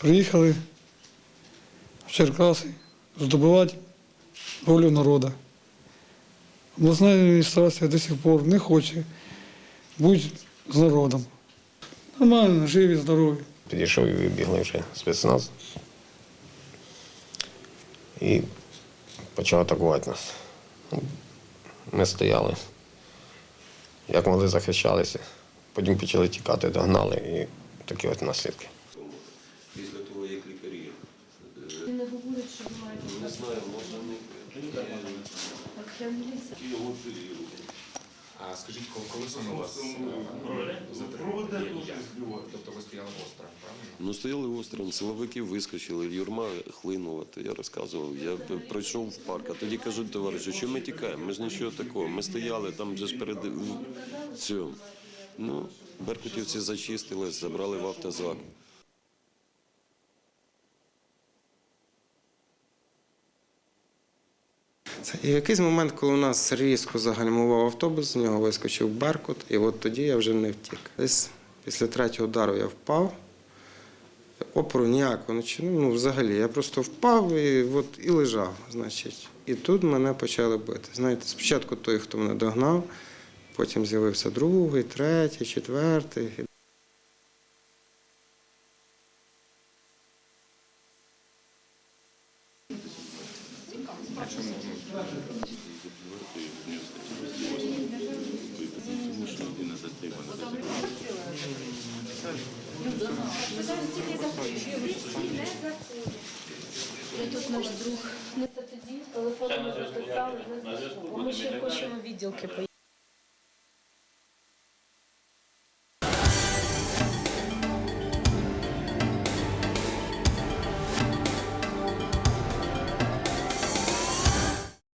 приїхали в Черкаси здобувати волю народу. Обласна адміністрація до сих пор не хоче бути з народом. Нормально, живі, здорові. Підійшов і вибігли вже спецназ. І почав атакувати нас. Ми стояли, як могли захищалися. Потім почали тікати, догнали і такі от наслідки. Після того, як лікарі. Він не говорить, що ви маєте Не знаю, може не його. А скажіть, коли, коли саме вас е, затримали? Тобто ви стояли остро, правильно? Ну, стояли острим, силовики вискочили, юрма хлинула, то я розказував. Я п- прийшов в парк, а тоді кажуть, товаришу, що ми тікаємо? Ми ж нічого такого. Ми стояли там вже ж перед цьому. Ну, беркутівці зачистились, забрали в автозак. І в якийсь момент, коли у нас різко загальмував автобус, з нього вискочив Беркут, і от тоді я вже не втік. Десь після третього удару я впав. Опору ніякого не чинив, ну взагалі. Я просто впав і, от, і лежав, значить. І тут мене почали бити. Знаєте, спочатку той, хто мене догнав, потім з'явився другий, третій, четвертий. Тут наш друг. Ми тоді телефоном записали. Ми ще хочемо відділки поїхати.